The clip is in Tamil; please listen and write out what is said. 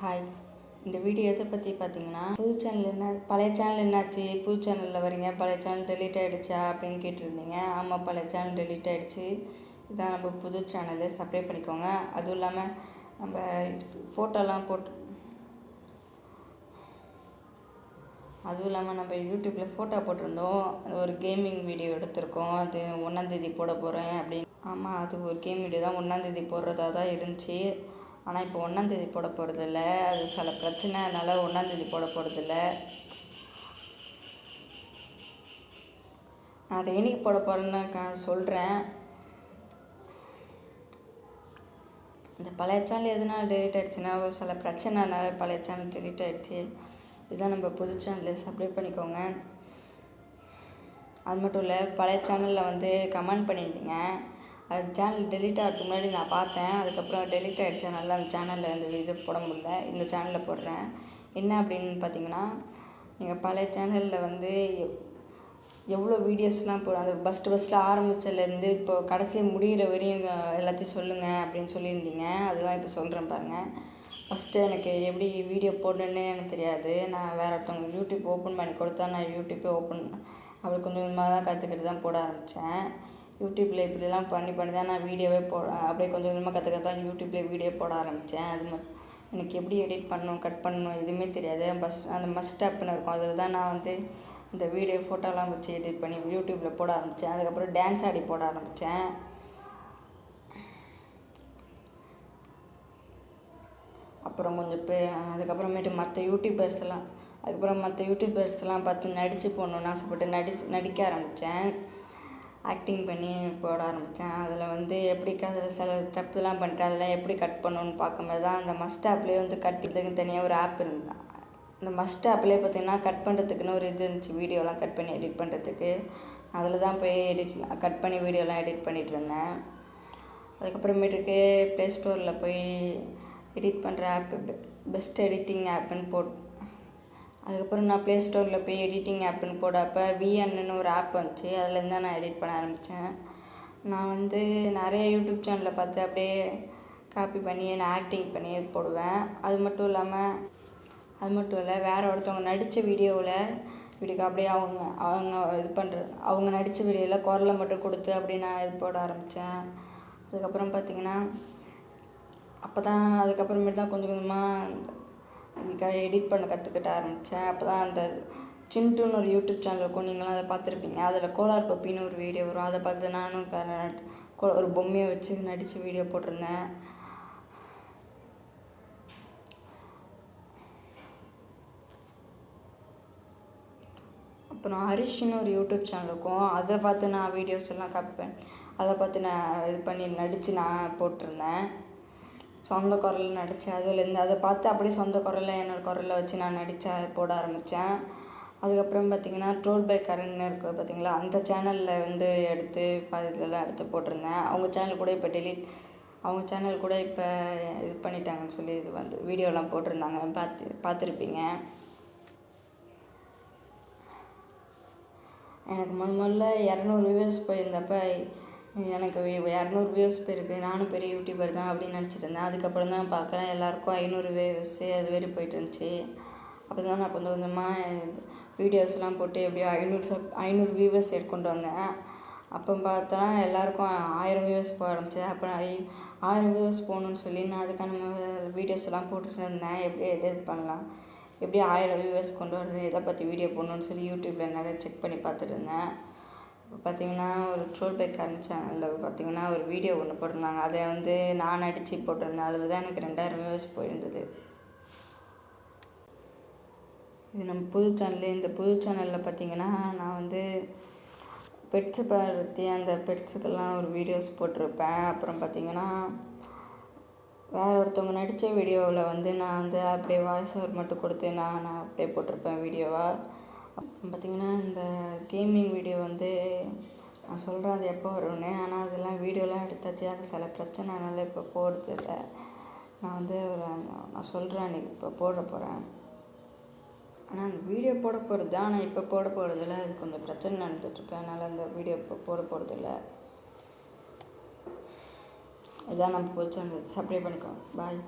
ஹாய் இந்த வீடியோ எதை பற்றி பார்த்தீங்கன்னா புது சேனல் என்ன பழைய சேனல் என்னாச்சு? புது சேனலில் வரீங்க. பழைய சேனல் டெலீட் ஆகிடுச்சா அப்படின்னு கேட்டிருந்தீங்க. ஆமாம் பழைய சேனல் டெலீட் ஆகிடுச்சு இதான் நம்ம புது சேனலு சப்ஸ்கிரைப் பண்ணிக்கோங்க. அதுவும் இல்லாமல் நம்ம ஃபோட்டோலாம் போட்டு அதுவும் இல்லாமல் நம்ம யூடியூப்பில் ஃபோட்டோ போட்டிருந்தோம். ஒரு கேமிங் வீடியோ எடுத்திருக்கோம். அது ஒன்றாந்தேதி போட போகிறேன் அப்படின்னு. ஆமாம் அது ஒரு கேம் வீடியோ தான். ஒன்றாந்தேதி போடுறதா தான் இருந்துச்சு. ஆனால் இப்போ ஒன்றாந்தேதி போட போகிறதில்ல அது சில பிரச்சனை அதனால் ஒன்றாந்தேதி போட போகிறதில்ல நான் அதை என்னைக்கு போட போகிறேன்னு சொல்கிறேன் இந்த பழைய சேனல் எதனால் டெலிட் ஆகிடுச்சுன்னா ஒரு சில பிரச்சனைனால பழைய சேனல் டெலிட் ஆகிடுச்சு இதுதான் நம்ம புது சேனலில் சப்ஸ்கிரைப் பண்ணிக்கோங்க. அது மட்டும் இல்லை பழைய சேனலில் வந்து கமெண்ட் பண்ணியிருந்தீங்க. அது சேனல் டெலிட் ஆகிறதுக்கு முன்னாடி நான் பார்த்தேன். அதுக்கப்புறம் டெலிட் ஆகிடுச்சு அதனால அந்த சேனலில் அந்த இது போட முடியல. இந்த சேனலில் போடுறேன். என்ன அப்படின்னு பார்த்தீங்கன்னா நீங்கள் பழைய சேனலில் வந்து எவ்வளோ வீடியோஸ்லாம் போ அந்த ஃபஸ்ட்டு ஃபஸ்ட்டு ஆரம்பித்ததுலேருந்து இப்போ கடைசி முடிகிற வரையும் எல்லாத்தையும் சொல்லுங்கள் அப்படின்னு சொல்லியிருந்தீங்க. அதுதான் இப்போ சொல்கிறேன் பாருங்கள் ஃபஸ்ட்டு எனக்கு எப்படி வீடியோ போடணுன்னு எனக்கு தெரியாது. நான் வேறு ஒருத்தவங்க யூடியூப் ஓப்பன் பண்ணி கொடுத்தா நான் யூடியூப்பே ஓப்பன் அப்படி கொஞ்சம் கொஞ்சமாக தான் கற்றுக்கிட்டு தான் போட ஆரம்பித்தேன் யூடியூப்பில் இப்படிலாம் பண்ணி பண்ணி தான் நான் வீடியோவே போட அப்படியே கொஞ்சம் கொஞ்சமாக கற்றுக்க தான் யூடியூப்லேயே வீடியோ போட ஆரம்பித்தேன் அது மட்டும் எனக்கு எப்படி எடிட் பண்ணணும் கட் பண்ணணும் எதுவுமே தெரியாது. பஸ் அந்த மஸ்ட் ஆப்னு இருக்கும். அதில் தான் நான் வந்து இந்த வீடியோ ஃபோட்டோலாம் வச்சு எடிட் பண்ணி யூடியூப்பில் போட ஆரம்பித்தேன் அதுக்கப்புறம் டான்ஸ் ஆடி போட ஆரம்பித்தேன் அப்புறம் கொஞ்சம் பே அதுக்கப்புறமேட்டு மற்ற யூடியூபர்ஸ்லாம் அதுக்கப்புறம் மற்ற யூடியூபர்ஸ்லாம் பார்த்து நடித்து போகணுன்னு ஆசைப்பட்டு நடி நடிக்க ஆரம்பித்தேன் ஆக்டிங் பண்ணி போட ஆரம்பித்தேன் அதில் வந்து எப்படி அதில் சில ஸ்டெப்லாம் பண்ணிட்டு அதெல்லாம் எப்படி கட் பண்ணணும்னு பார்க்கும்போது தான் அந்த மஸ்ட் ஆப்லேயே வந்து கட்டிக்கிறதுக்கு தனியாக ஒரு ஆப் இருந்தா அந்த மஸ்ட் ஆப்லேயே பார்த்தீங்கன்னா கட் பண்ணுறதுக்குன்னு ஒரு இது இருந்துச்சு. வீடியோலாம் கட் பண்ணி எடிட் பண்ணுறதுக்கு. அதில் தான் போய் எடிட் கட் பண்ணி வீடியோலாம் எடிட் பண்ணிகிட்டு இருந்தேன். அதுக்கப்புறமேட்டுக்கு ப்ளே ஸ்டோரில் போய் எடிட் பண்ணுற ஆப் பெஸ்ட் எடிட்டிங் ஆப்புன்னு போட் அதுக்கப்புறம் நான் ப்ளே ஸ்டோரில் போய் எடிட்டிங் ஆப்புன்னு போடப்போ விஎன்னு ஒரு ஆப் வந்துச்சு. அதுலேருந்து தான் நான் எடிட் பண்ண ஆரம்பித்தேன் நான் வந்து நிறைய யூடியூப் சேனலில் பார்த்து அப்படியே காப்பி பண்ணி நான் ஆக்டிங் பண்ணி போடுவேன். அது மட்டும் இல்லாமல் அது மட்டும் இல்லை வேறு ஒருத்தவங்க நடித்த வீடியோவில் இப்படிக்கு அப்படியே அவங்க அவங்க இது பண்ணுற அவங்க நடித்த வீடியோவில் குரலை மட்டும் கொடுத்து அப்படியே நான் இது போட ஆரம்பித்தேன் அதுக்கப்புறம் பார்த்தீங்கன்னா அப்போ தான் அதுக்கப்புறமேட்டு தான் கொஞ்சம் கொஞ்சமாக எடிட் பண்ண கற்றுக்கிட்ட ஆரம்பித்தேன் அப்போ தான் அந்த சின்ட்டுன்னு ஒரு யூடியூப் சேனல் இருக்கும். நீங்களும் அதை பார்த்துருப்பீங்க. அதில் கோலார் கொப்பின்னு ஒரு வீடியோ வரும். அதை பார்த்து நானும் க கோ- ஒரு பொம்மையை வச்சு நடித்து வீடியோ போட்டிருந்தேன். அப்புறம் ஹரிஷ்னு ஒரு யூடியூப் சேனல் இருக்கும். அதை பார்த்து நான் வீடியோஸ் எல்லாம் கப்பேன். அதை பார்த்து நான் இது பண்ணி நடித்து நான் போட்டிருந்தேன். சொந்த குரலில் நடித்தேன். அதுலேருந்து அதை பார்த்து அப்படியே சொந்த குரலில் என்னோடய குரலில் வச்சு நான் நடித்த போட ஆரம்பித்தேன். அதுக்கப்புறம் பார்த்தீங்கன்னா ட்ரோல் பை கரண்ட்னு இருக்குது பார்த்தீங்களா? அந்த சேனலில் வந்து எடுத்து இதெல்லாம் எடுத்து போட்டிருந்தேன். அவங்க சேனல் கூட இப்போ டெலிட் அவங்க சேனல் கூட இப்போ இது பண்ணிட்டாங்கன்னு சொல்லி இது வந்து வீடியோலாம் போட்டிருந்தாங்க. பார்த்து பார்த்துருப்பீங்க. எனக்கு முத முதல்ல இரநூறு வியூஸ் போயிருந்தப்போ எனக்கு இரநூறு வியூஸ் போயிருக்கு. நானும் பெரிய யூடியூபர் தான் அப்படின்னு நினச்சிட்டு இருந்தேன். அதுக்கப்புறம் தான் பார்க்குறேன். எல்லாருக்கும் ஐநூறு வியூஸ் அது வரை போயிட்டு இருந்துச்சு. அப்போ தான் நான் கொஞ்சம் கொஞ்சமாக வீடியோஸ்லாம் போட்டு எப்படியோ ஐநூறு சப் ஐநூறு வியூவர்ஸ் கொண்டு வந்தேன். அப்போ பார்த்தா எல்லாருக்கும் ஆயிரம் வியூவர்ஸ் போக ஆரம்பிச்சு அப்போ ஐ- ஆயிரம் வியூவர்ஸ் போகணுன்னு சொல்லி நான் அதுக்கான வீடியோஸ் எல்லாம் போட்டுட்டு இருந்தேன். எப்படி எடிட் பண்ணலாம்? எப்படி ஆயிரம் வியூவர்ஸ் கொண்டு வரது? எதை பற்றி வீடியோ போடணும்னு சொல்லி யூடியூப்பில் நிறைய செக் பண்ணி பார்த்துட்டு இருந்தேன். பார்த்தீங்கன்னா ஒரு ட்ரோல் பை கரண்ட் சேனலில் பார்த்தீங்கன்னா ஒரு வீடியோ ஒன்று போட்டிருந்தாங்க. அதை வந்து நான் அடித்து போட்டிருந்தேன். அதில் தான் எனக்கு ரெண்டாயிரம் வியூஸ் போயிருந்தது. இது நம்ம புது சேனல் இந்த புது சேனலில் பார்த்தீங்கன்னா நான் வந்து பெட்ஸை பற்றி அந்த பெட்ஸுக்கெல்லாம் ஒரு வீடியோஸ் போட்டிருப்பேன். அப்புறம் பார்த்தீங்கன்னா வேற ஒருத்தவங்க நடித்த வீடியோவில் வந்து நான் வந்து அப்படியே வாய்ஸ் ஓவர் மட்டும் கொடுத்து நான் நான் அப்படியே போட்டிருப்பேன் வீடியோவாக பார்த்தீங்கன்னா இந்த கேமிங் வீடியோ வந்து நான் சொல்கிறேன் அது எப்போ வரும்னு. ஆனால் அதெல்லாம் வீடியோலாம் எடுத்தாச்சு. அது சில பிரச்சனைனால இப்போ போகிறது இல்லை. நான் வந்து ஒரு நான் சொல்கிறேன் அன்றைக்கி இப்போ போட போகிறேன் ஆனால் அந்த வீடியோ போட போகிறது தான். ஆனால் இப்போ போட போகிறதில்ல அது கொஞ்சம் பிரச்சனை நடந்துட்டுருக்கு அதனால் அந்த வீடியோ இப்போ போட போகிறதில்ல இதான் நம்ம போச்சு சப்ளை பண்ணிக்கோங்க. பாய்